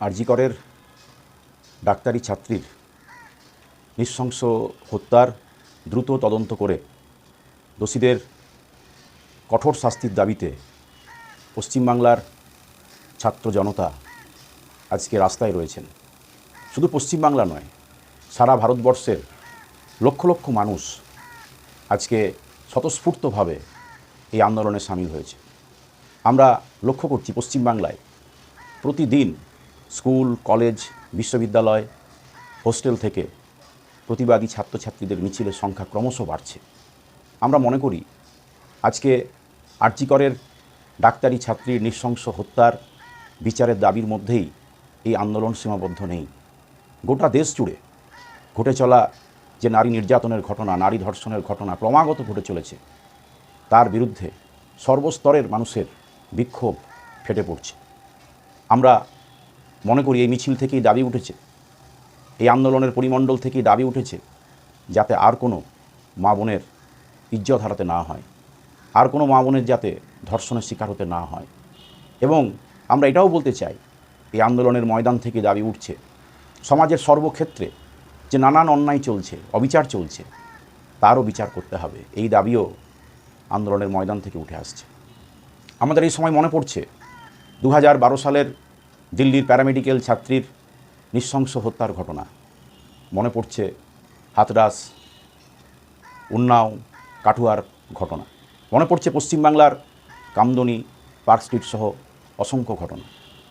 আরজিকরের ডাক্তারি ছাত্রীর নৃশংস হত্যার দ্রুত তদন্ত করে দোষীদের কঠোর শাস্তির দাবিতে পশ্চিমবাংলার ছাত্র জনতা আজকে রাস্তায় রয়েছেন। শুধু পশ্চিমবাংলা নয়, সারা ভারতবর্ষের লক্ষ লক্ষ মানুষ আজকে স্বতঃস্ফূর্তভাবে এই আন্দোলনে সামিল হয়েছে। আমরা লক্ষ্য করছি পশ্চিমবাংলায় প্রতিদিন স্কুল, কলেজ, বিশ্ববিদ্যালয়, হোস্টেল থেকে প্রতিবাদী ছাত্রছাত্রীদের মিছিলের সংখ্যা ক্রমশ বাড়ছে। আমরা মনে করি, আজকে আর্জিকরের ডাক্তারি ছাত্রীর নৃশংস হত্যার বিচারের দাবির মধ্যেই এই আন্দোলন সীমাবদ্ধ নেই। গোটা দেশ জুড়ে ঘটে চলা যে নারী নির্যাতনের ঘটনা, নারী ধর্ষণের ঘটনা ক্রমাগত ঘটে চলেছে, তার বিরুদ্ধে সর্বস্তরের মানুষের বিক্ষোভ ফেটে পড়ছে। আমরা মনে করি এই মিছিল থেকেই দাবি উঠেছে, এই আন্দোলনের পরিমণ্ডল থেকেই দাবি উঠেছে যাতে আর কোনো মা বোনের ইজ্জত হারাতে না হয়, আর কোনো মা বোনের যাতে ধর্ষণের শিকার হতে না হয়। এবং আমরা এটাও বলতে চাই, এই আন্দোলনের ময়দান থেকে দাবি উঠছে, সমাজের সর্বক্ষেত্রে যে নানান অন্যায় চলছে, অবিচার চলছে, তারও বিচার করতে হবে। এই দাবিও আন্দোলনের ময়দান থেকে উঠে আসছে। আমাদের এই সময় মনে পড়ছে দু হাজার বারো সালের দিল্লির প্যারামেডিক্যাল ছাত্রীর নৃশংস হত্যার ঘটনা। মনে পড়ছে হাতরাস, উন্নাও, কাঠুয়ার ঘটনা। মনে পড়ছে পশ্চিমবাংলার কামদনি, পার্ক স্ট্রিট সহ অসংখ্য ঘটনা।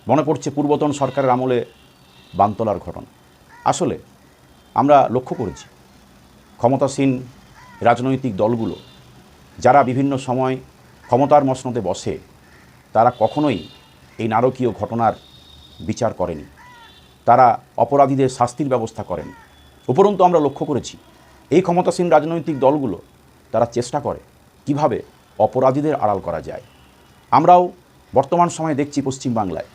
মনে পড়ছে পূর্বতন সরকারের আমলে বানতলার ঘটনা। আসলে আমরা লক্ষ্য করেছি, ক্ষমতাসীন রাজনৈতিক দলগুলো যারা বিভিন্ন সময় ক্ষমতার মসনদে বসে, তারা কখনোই এই নারকীয় ঘটনার বিচার করেনি। তারা অপরাধীদের শাস্তির ব্যবস্থা করেন। উপরন্তু আমরা লক্ষ্য করেছি, এই ক্ষমতাসীন রাজনৈতিক দলগুলো তারা চেষ্টা করে কীভাবে অপরাধীদের আড়াল করা যায়। আমরাও বর্তমান সময়ে দেখছি পশ্চিমবাংলায়,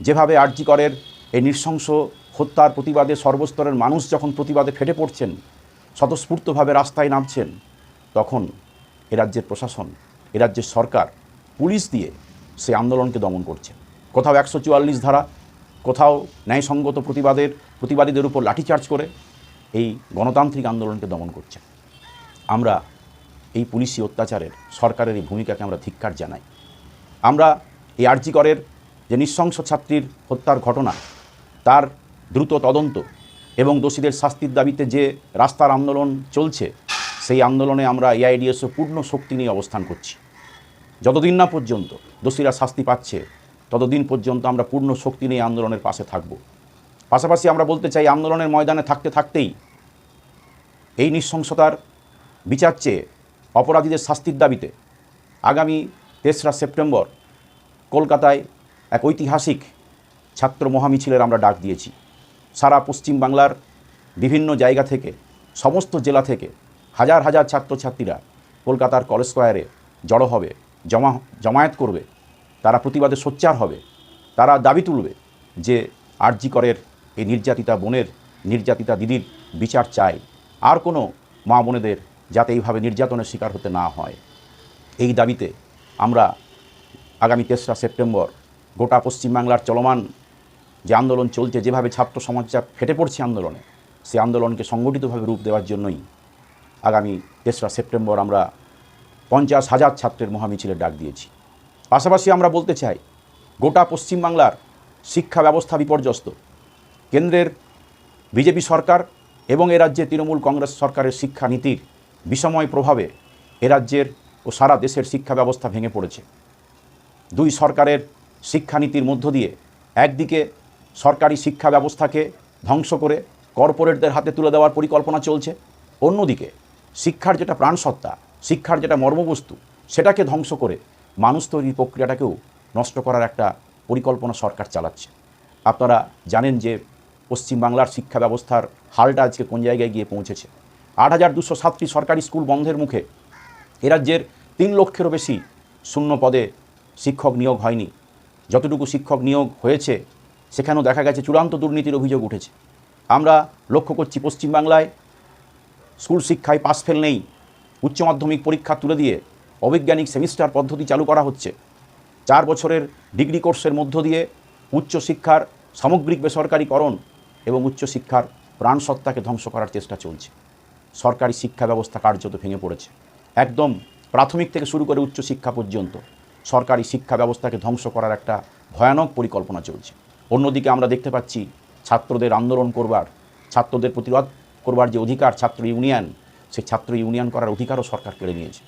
যেভাবে আর্যিকরের এই নৃশংস হত্যার প্রতিবাদে সর্বস্তরের মানুষ যখন প্রতিবাদে ফেটে পড়ছেন, স্বতঃস্ফূর্তভাবে রাস্তায় নামছেন, তখন এ রাজ্যের প্রশাসন, এ রাজ্যের সরকার, পুলিশ দিয়ে সে আন্দোলনকে দমন করছে কোথাও একশো চুয়াল্লিশ ধারা, কোথাও ন্যায়সঙ্গত প্রতিবাদের, প্রতিবাদীদের উপর লাঠিচার্জ করে এই গণতান্ত্রিক আন্দোলনকে দমন করছে। আমরা এই পুলিশি অত্যাচারের, সরকারের এই ভূমিকাকে আমরা ধিক্কার জানাই। আমরা এই আর্জিকরের যে নৃশংস ছাত্রীর হত্যার ঘটনা, তার দ্রুত তদন্ত এবং দোষীদের শাস্তির দাবিতে যে রাস্তার আন্দোলন চলছে, সেই আন্দোলনে আমরা এআইডিএসও পূর্ণ শক্তি নিয়ে অবস্থান করছি। যতদিন না পর্যন্ত দোষীরা শাস্তি পাচ্ছে ততদিন পর্যন্ত আমরা পূর্ণ শক্তি নিয়ে আন্দোলনের পাশে থাকব। পাশাপাশি আমরা বলতে চাই, আন্দোলনের ময়দানে থাকতে থাকতেই এই নৃশংসতার বিচার চেয়ে অপরাধীদের শাস্তির দাবিতে আগামী তেসরা সেপ্টেম্বর কলকাতায় এক ঐতিহাসিক ছাত্র মহামিছিলের আমরা ডাক দিয়েছি। সারা পশ্চিম বাংলার বিভিন্ন জায়গা থেকে, সমস্ত জেলা থেকে হাজার হাজার ছাত্রছাত্রীরা কলকাতার কলেজ স্কোয়ারে জড়ো হবে, জমা, জমায়েত করবে। তারা প্রতিবাদে সোচ্চার হবে। তারা দাবি তুলবে যে আরজি করের এই নির্যাতিতা বোনের, নির্যাতিতা দিদির বিচার চায় আর কোনো মা বোনেদের যাতে এইভাবে নির্যাতনের শিকার হতে না হয়। এই দাবিতে আমরা আগামী তেসরা সেপ্টেম্বর গোটা পশ্চিমবাংলার চলমান যে আন্দোলন চলছে, যেভাবে ছাত্র সমাজটা ফেটে পড়ছে আন্দোলনে, সে আন্দোলনকে সংগঠিতভাবে রূপ দেওয়ার জন্যই আগামী তেসরা সেপ্টেম্বর আমরা পঞ্চাশ হাজার ছাত্রের মহামিছিলের ডাক দিয়েছি। পাশাপাশি আমরা বলতে চাই, গোটা পশ্চিমবাংলার শিক্ষা ব্যবস্থা বিপর্যস্ত। কেন্দ্রের বিজেপি সরকার এবং এ রাজ্যে তৃণমূল কংগ্রেস সরকারের শিক্ষানীতির বিষময় প্রভাবে এ রাজ্যের ও সারা দেশের শিক্ষা ব্যবস্থা ভেঙে পড়েছে। দুই সরকারের শিক্ষানীতির মধ্য দিয়ে একদিকে সরকারি শিক্ষা ব্যবস্থাকে ধ্বংস করে কর্পোরেটদের হাতে তুলে দেওয়ার পরিকল্পনা চলছে, অন্যদিকে শিক্ষার যেটা প্রাণসত্তা, শিক্ষার যেটা মর্মবস্তু, সেটাকে ধ্বংস করে মানুষ তৈরির প্রক্রিয়াটাকেও নষ্ট করার একটা পরিকল্পনা সরকার চালাচ্ছে। আপনারা জানেন যে পশ্চিমবাংলার শিক্ষা ব্যবস্থার হালটা আজকে কোন জায়গায় গিয়ে পৌঁছেছে? আট হাজার দুশো সাতটি সরকারি স্কুল বন্ধের মুখে এ রাজ্যের তিন লক্ষেরও বেশি শূন্য পদে শিক্ষক নিয়োগ হয়নি। যতটুকু শিক্ষক নিয়োগ হয়েছে, সেখানেও দেখা গেছে চূড়ান্ত দুর্নীতির অভিযোগ উঠেছে। আমরা লক্ষ্য করছি পশ্চিমবাংলায় স্কুল শিক্ষায় পাস ফেল নেই উচ্চ মাধ্যমিক পরীক্ষা তুলে দিয়ে অবৈজ্ঞানিক সেমিস্টার পদ্ধতি চালু করা হচ্ছে। চার বছরের ডিগ্রি কোর্সের মধ্য দিয়ে উচ্চ শিক্ষার সামগ্রিক বেসরকারীকরণ এবং উচ্চশিক্ষার প্রাণসত্তাকে ধ্বংস করার চেষ্টা চলছে। সরকারি শিক্ষা ব্যবস্থা কার্যত ভেঙে পড়েছে। একদম প্রাথমিক থেকে শুরু করে উচ্চশিক্ষা পর্যন্ত সরকারি শিক্ষা ব্যবস্থাকে ধ্বংস করার একটা ভয়ানক পরিকল্পনা চলছে। অন্যদিকে আমরা দেখতে পাচ্ছি ছাত্রদের আন্দোলন করবার, ছাত্রদের প্রতিরোধ করবার যে অধিকার ছাত্র ইউনিয়ন, সেই ছাত্র ইউনিয়ন করার অধিকারও সরকার কেড়ে নিয়েছে।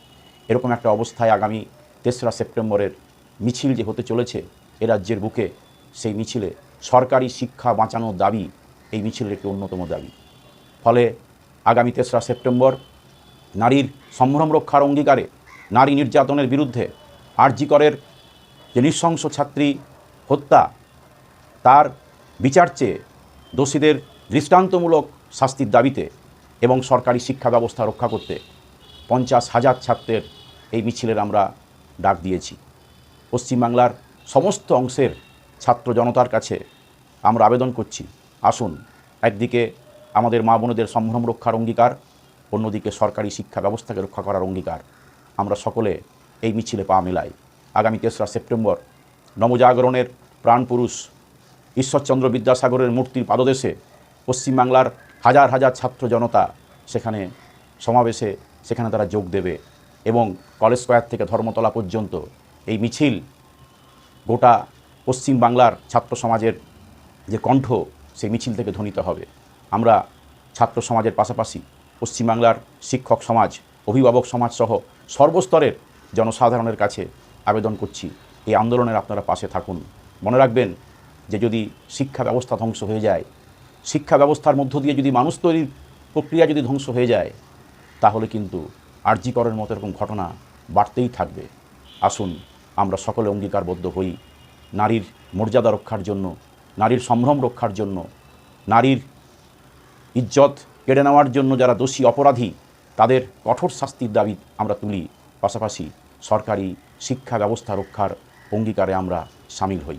এরকম একটা অবস্থায় আগামী তেসরা সেপ্টেম্বরের মিছিল যে হতে চলেছে এ রাজ্যের বুকে, সেই মিছিলে সরকারি শিক্ষা বাঁচানোর দাবি, এই মিছিলের একটি অন্যতম দাবি। ফলে আগামী তেসরা সেপ্টেম্বর নারীর সম্ভ্রম রক্ষার অঙ্গীকারে নারী নির্যাতনের বিরুদ্ধে আরজিকরের যে নৃশংস ছাত্রী হত্যা, তার বিচার চেয়ে দোষীদের দৃষ্টান্তমূলক শাস্তির দাবিতে এবং সরকারি শিক্ষা ব্যবস্থা রক্ষা করতে পঞ্চাশ হাজার ছাত্রের এই মিছিলের আমরা ডাক দিয়েছি। পশ্চিমবাংলার সমস্ত অংশের ছাত্র জনতার কাছে আমরা আবেদন করছি। আসুন, একদিকে আমাদের মা বোনদের সম্ভ্রম রক্ষার অঙ্গীকার, অন্যদিকে সরকারি শিক্ষা ব্যবস্থাকে রক্ষা করার অঙ্গীকার। আমরা সকলে এই মিছিলে পা মেলাই। আগামী তেসরা সেপ্টেম্বর নবজাগরণের প্রাণপুরুষ ঈশ্বরচন্দ্র বিদ্যাসাগরের মূর্তির পাদদেশে পশ্চিমবাংলার হাজার হাজার ছাত্র জনতা সেখানে সমাবেশে সেখানে তারা যোগ দেবে এবং কলেজ স্কোয়ার থেকে ধর্মতলা পর্যন্ত এই মিছিল গোটা পশ্চিম বাংলার ছাত্র সমাজের যে কণ্ঠ, সেই মিছিল থেকে ধ্বনিত হবে। আমরা ছাত্র সমাজের পাশাপাশি পশ্চিমবাংলার শিক্ষক সমাজ, অভিভাবক সমাজ সহ সর্বস্তরের জনসাধারণের কাছে আবেদন করছি, এই আন্দোলনের আপনারা পাশে থাকুন। মনে রাখবেন যে যদি শিক্ষা ব্যবস্থা ধ্বংস হয়ে যায়, শিক্ষা ব্যবস্থার মধ্য দিয়ে যদি মানুষ তৈরির প্রক্রিয়া যদি ধ্বংস হয়ে যায়, তাহলে কিন্তু আর্যিকরের মতো এরকম ঘটনা বাড়তেই থাকবে। আসুন, আমরা সকলে অঙ্গীকারবদ্ধ হই। নারীর মর্যাদা রক্ষার জন্য, নারীর সম্ভ্রম রক্ষার জন্য, নারীর ইজ্জত কেড়ে নেওয়ার জন্য যারা দোষী অপরাধী, তাদের কঠোর শাস্তির দাবি আমরা তুলি। পাশাপাশি সরকারি শিক্ষা ব্যবস্থা রক্ষার অঙ্গীকারে আমরা সামিল হই।